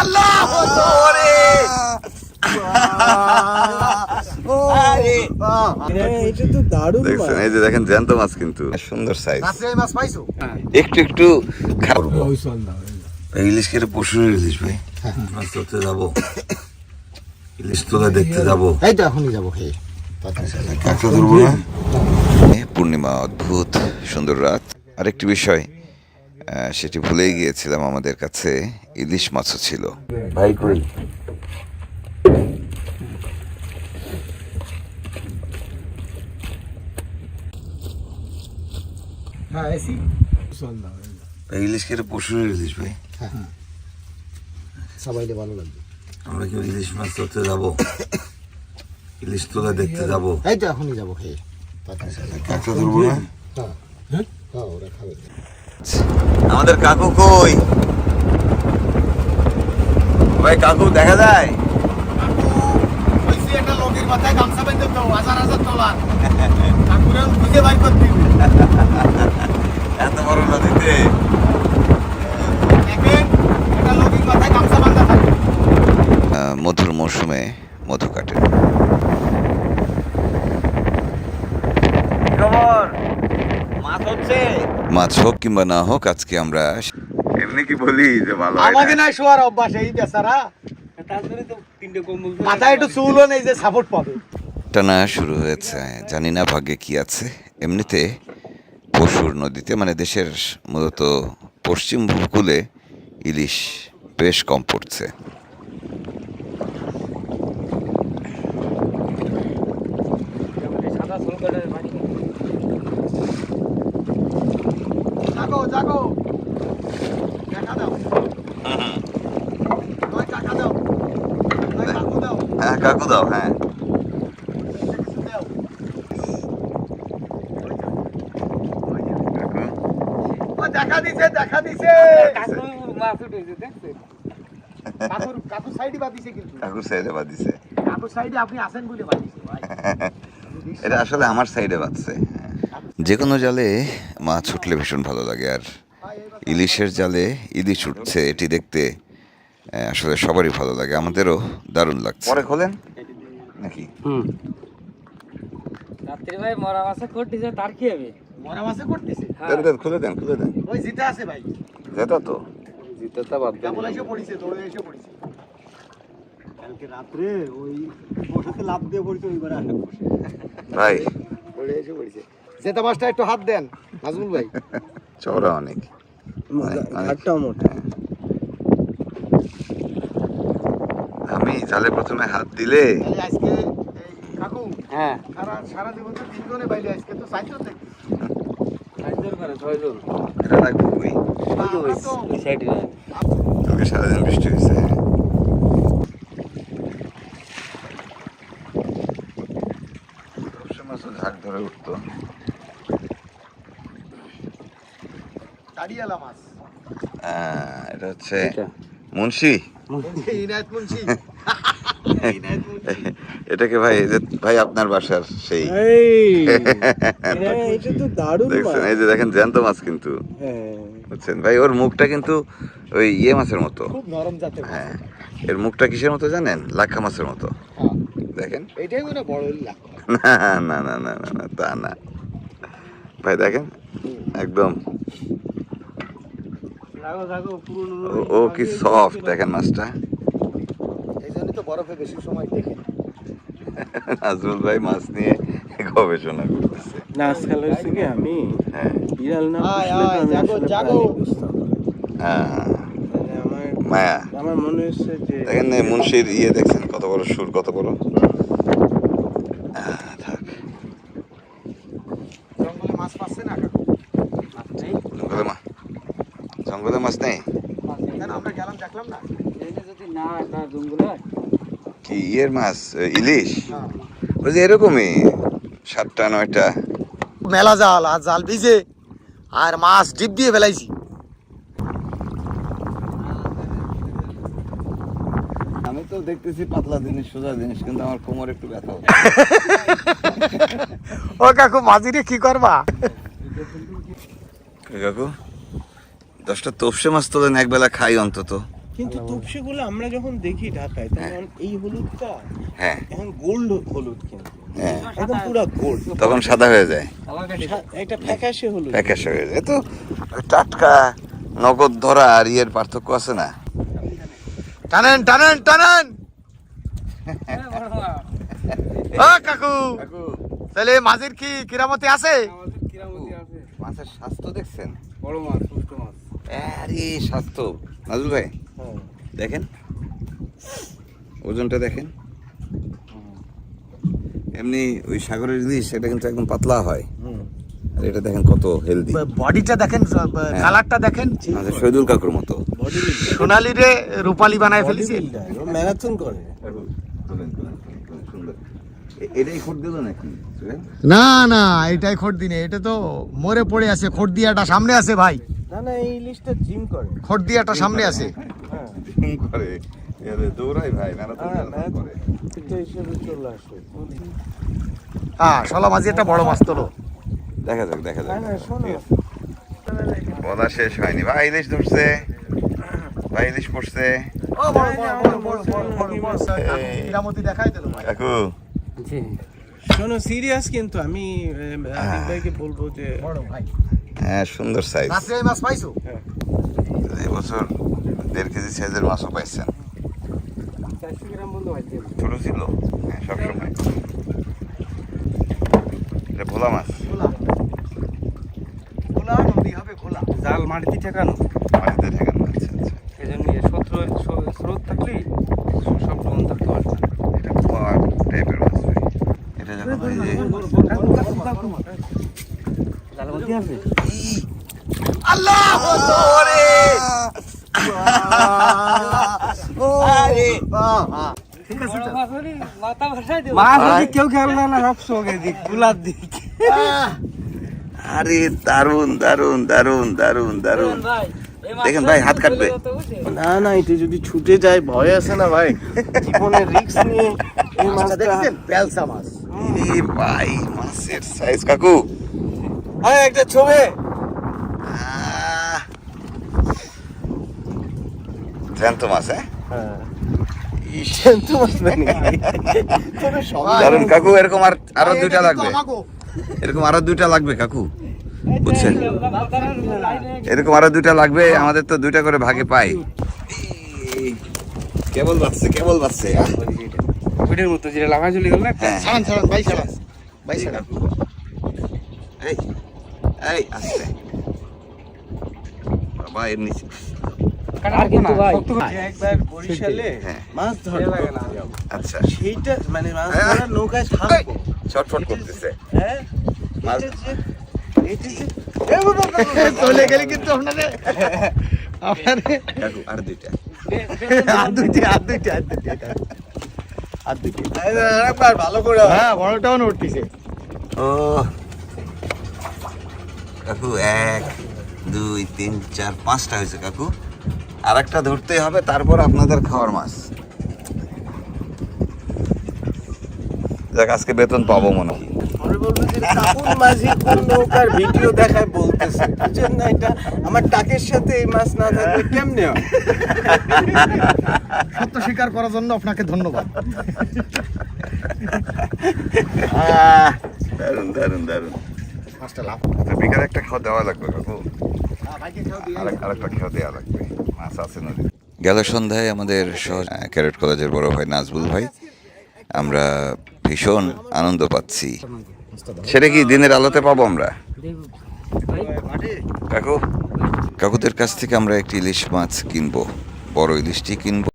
আল্লাহ ওরে আরে। এটা তো দারুণ দেখছেন এই যে দেখেন জ্যান্ত মাছ কিন্তু। সুন্দর সাইজ রাত্রে এই মাছ পাইছো? একটু একটু ইলিশ কেটে পশুর ইলিশ ভাই? মাছ ধরতে যাব। ইলিশ তোলা দেখতে যাব। এই তো এখনই যাব খেয়ে। কাঁকড়া ধরবো পূর্ণিমা অদ্ভুত সুন্দর রাত। আরেকটি বিষয়। সেটি ভুলেই গিয়েছিলাম আমাদের কাছে ইলিশ মাছও ছিল। হ্যাঁ ইলিশ কেটে পশুর ইলিশ ভাই? সবাইলে ভালো লাগবে। আমরা কি ইলিশ মাছ ধরতে যাব? ইলিশ তোলা দেখতে যাব? এই তো এখনই যাব খেয়ে। ধরবো না? হ্যাঁ। হ্যাঁ ওরা খাবে। আমাদের কাকু কই? ভাই, কাকু, দেখা যায়? মাথায় গামছা বেঁধে তো হাজার হাজার তোলা ঠাকুরের খুঁজে বাই করতে এত বড় নদীতে দেখেন একটা লোকের মাথায় গামছা বাঁধা থাকে আহ, মধুর মৌসুমে মধু কাটে মাছ হচ্ছে মাছ হোক কিংবা না হোক আজকে আমরা এমনি কি বলি যে ভালো আমাকে নাই শোয়ার অভ্যাস এই বেচারা। তারপরে তো তিনটে কম্বল মাথায় একটু চুলও নেই যে সাপোর্ট পাবে। টানা শুরু হয়েছে জানি না ভাগ্যে কি আছে। এমনিতে পশুর নদীতে মানে দেশের মূলত পশ্চিম উপকূলে ইলিশ বেশ কম পড়ছে সাদা সলকাটের বাড়ি জাগো জাগো দেখা দাও ওই টাকা দাও ওই কাকু দাও হ্যাঁ কাকু দাও হ্যাঁ। দেখা দিছে দেখা দিছে। কাকু মাছ উঠেছে দেখছেন কাকুর কাকুর সাইডে বাদিছে কিন্তু। কাকুর সাইডে বাঁধিছে। কাকুর সাইডে আপনি আছেন বলে বাদিছে ভাই। এটা আসলে আমার সাইডে বাঁধছে। যে কোনো জালে মাছ উঠলে ভীষণ ভালো লাগে আর ইলিশের জালে ইলিশ উঠছে এটি দেখতে আসলে সবারই ভালো লাগে আমাদেরও দারুণ লাগছে। পরে খোলেন? নাকি? রাত্রি ভাই মরা মাছে করতেছে তার কি হবে? মরা মাছে করতেছে দেন দেন খুলে দেন খুলে দেন। ওই জিতে আছে ভাই। যেটা তো। জিতটা বাদ কেবল এসে পড়িছে দৌড়ে এসে পড়িছে। কালকে রাত্রে ওই বসাতে লাভ দিয়ে পড়িছে ওইবারে আসে বসে। ভাই। দৌড়ে এসে পড়িছে। জেতা মাছটা একটু হাত দেন নাজমুল ভাই। চওড়া অনেক। অনেক, অনেক। ঘাটটাও মোটা আমি জালে প্রথমে হাত দিলে? আজকে এই কাকু হ্যাঁ। সারা সারা জীবন তো তিনজনে আজকে তো চারজন দেখি সারাদিন বৃষ্টি হয়েছে ঝাঁক ধরে উঠতো। দাঁড়িয়ালা মাছ। এটা হচ্ছে এটা? মুন্সি? মুন্সি ইনায়ত মুন্সি। এটাকে ভাই এই যে ভাই আপনার বাসার সেই। দেখছেন এই যে দেখেন জ্যান্ত মাছ কিন্তু। হ্যাঁ। বুঝছেন? ভাই ওর মুখটা কিন্তু ওই ইয়ে মাছের মতো। হ্যাঁ এর মুখটা কিসের মতো জানেন? লাক্ষা মাছের মতো। হ্যাঁ। দেখেন। হয় না না না না না তা না। ভাই দেখেন? একদম। ও- ও কি সফট দেখেন মাছটা। তো বরফে বেশি সময় দেখে নাজরুল ভাই মাছ নিয়ে গবেষণা করতেছে। না আজকাল হয়েছে কি আমি হ্যাঁ। বিড়াল না জাগো, জাগো। হ্যাঁ আমার মায়া। আমার মনে হচ্ছে যে দেখেন না মুন্সির ইয়ে দেখছেন কত বড় সুর কত বড়? জঙ্গলে মাছ পাচ্ছে না? জঙ্গলে মা জঙ্গলে মাছ নেই? কেন আমরা গেলাম দেখলাম না। এটা যদি না জঙ্গলে কি ইয়ের মাছ ইলিশ। ওই যে এরকমই সাতটা নয়টা। মেলা জাল আর জাল ভিজে আর মাছ ডিপ দিয়ে ফেলাইছি। আমি তো দেখতেছি পাতলা জিনিস সোজা জিনিস কিন্তু আমার কোমর একটু ব্যথা ও কাকু মাঝিরে কি করবা? কাকু দশটা তোপসে মাছ তোলেন একবেলা খাই অন্তত। কিন্তু তুপসিগুলো আমরা যখন দেখি ঢাকায় তখন এই হলুদটা হ্যাঁ। এখন গোল্ড হলুদ কিন্তু। হ্যাঁ। একদম পুরো গোল্ড। তখন সাদা হয়ে যায়। একটা ফ্যাকাশে হলুদ। হয়ে যায়। তো টাটকা নগদ ধরা আর ইয়ের পার্থক্য আছে না? টানেন টানেন টানেন! ও কাকু! তাহলে মাঝির কি কিরামতি আছে? মাছের স্বাস্থ্য দেখছেন? বড় মাছ পুষ্ট মাছ। আরে স্বাস্থ্য। নাজুল ভাই হ্যাঁ। দেখেন। ওজনটা দেখেন। এমনি ওই সাগরের ইলিশ সেটা কিন্তু একদম পাতলা হয়। আর এটা দেখেন কত হেলদি বডিটা দেখেন কালারটা দেখেন। আমাদের শহীদুল কাকুর মতো। সোনালি রে রূপালি বানায় ফেলেছি। ম্যারাথন করে। এটাই খোট দিল নাকি? না না এটাই খোট দিনে। এটা তো মরে পড়ে আছে। খোট দিয়াটা সামনে আছে ভাই। না না এই ইলিশটা জিম করে। খোট দিয়াটা সামনে আছে। হ্যাঁ করে। এরে দৌড়াই ভাই ম্যারাথন হ্যাঁ, করে। চলে আসে। হ্যাঁ শলা মাঝি একটা বড় মাছ তোলো। দেখা যাক দেখা যাক না না শোনো। ঠিক আছে। বলা শেষ হয়নি। ভাই ইলিশ ধরছে। ভাই ইলিশ পড়ছে। কাকু। শোনো সিরিয়াস কিন্তু আমি ভাইকে বলব যে বড় ভাই। হ্যাঁ সুন্দর সাইজ মাছ পাইছো? এবছর দেড় কেজি সাইজের মাছও পাইছেন। ছোট ছিল? হ্যাঁ সবসময়। এটা ভোলা মাছ। খোলা নদী হবে খোলা জাল মাটিতে ঠেকানো। মাটিতে ঠেকানো আচ্ছা আচ্ছা। এই জন্য শত্রু স্রোত থাকলেই সব ডোন থাকতে পারবে এটা ভোলা টাইপের মাছ এটা যখন এই যে জাল মধ্যে আছে? আল্লাহ কেউ খেয়াল না না সব সোগে দিকগুলার দিক আরে দারুণ দারুণ দারুণ দারুণ দারুণ দেখেন ভাই হাত কাটবে। না না এটা যদি ছুটে যায় ভয় আছে না ভাই। জীবনের রিস্ক নিয়ে এই মাছটা মাছটা দেখছেন? পেলসা মাছ। এ ভাই মাছের সাইজ কাকু। হ্যাঁ একটা ছবি। জ্যান্ত মাছ হ্যাঁ? মাছ মানে কাকু এরকম আর আরও দুইটা লাগবে। এরকম আরও দুইটা লাগবে কাকু বুঝছেন? এরকম আরও দুইটা লাগবে আমাদের তো দুইটা করে ভাগে পাই। কেবল বাজছে কেবল বাজছে। ভিডিওর মতো যেটা লাফা চলে গেল না? হ্যাঁ। ছাড়ান ছাড়ান ভাই ছাড়ান ভাই ছাড়ান। এই এই আস্তে বাবা এর নিচে। আর কিন্তু ভাই একবার বরিশালে হ্যাঁ। মাছ ধরতে যাব। আচ্ছা সেইটা মানে মাছ হ্যাঁ। ধরার নৌকায় থাকব ছটফট করতেছে হ্যাঁ মাছ এটা যে- এটা যে- এ বাবা, বাবা, বাবা। চলে গেলে কিন্তু আপনাদের আপনাদের আর দুইটা আর দুইটি আর দুইটি আর দুইটি আর দুইটি এই ভালো করে হ্যাঁ বড়টাও উঠতেছে ও কাকু এক দুই তিন চার পাঁচটা হয়েছে কাকু আর একটা ধরতেই হবে তারপর আপনাদের খাওয়ার মাছ। দেখ আজকে বেতন পাবো মনে হয়। যে কাকুর মাঝি কোন নৌকার ভিডিও দেখায় বলতেছে। না এটা? আমার টাকের সাথে এই মাছ না থাকলে কেমনে হয়? সত্য স্বীকার করার জন্য আপনাকে ধন্যবাদ। দারুণ দারুণ দারুণ মাছটা লাভ। বিকালে একটা খাওয়া দেওয়া লাগবে কাকু আরেক- আরেকটা খেয়াল দেওয়া লাগবে। মাছ আছে নদীতে। গেল সন্ধ্যায় আমাদের শহর- ক্যারেট কলেজের বড় ভাই নাজবুল ভাই। আমরা ভীষণ আনন্দ পাচ্ছি। সেটা কি দিনের আলোতে পাবো আমরা? কাকু, কাকুদের কাছ থেকে আমরা একটি ইলিশ মাছ কিনবো, বড় ইলিশটি কিনবো।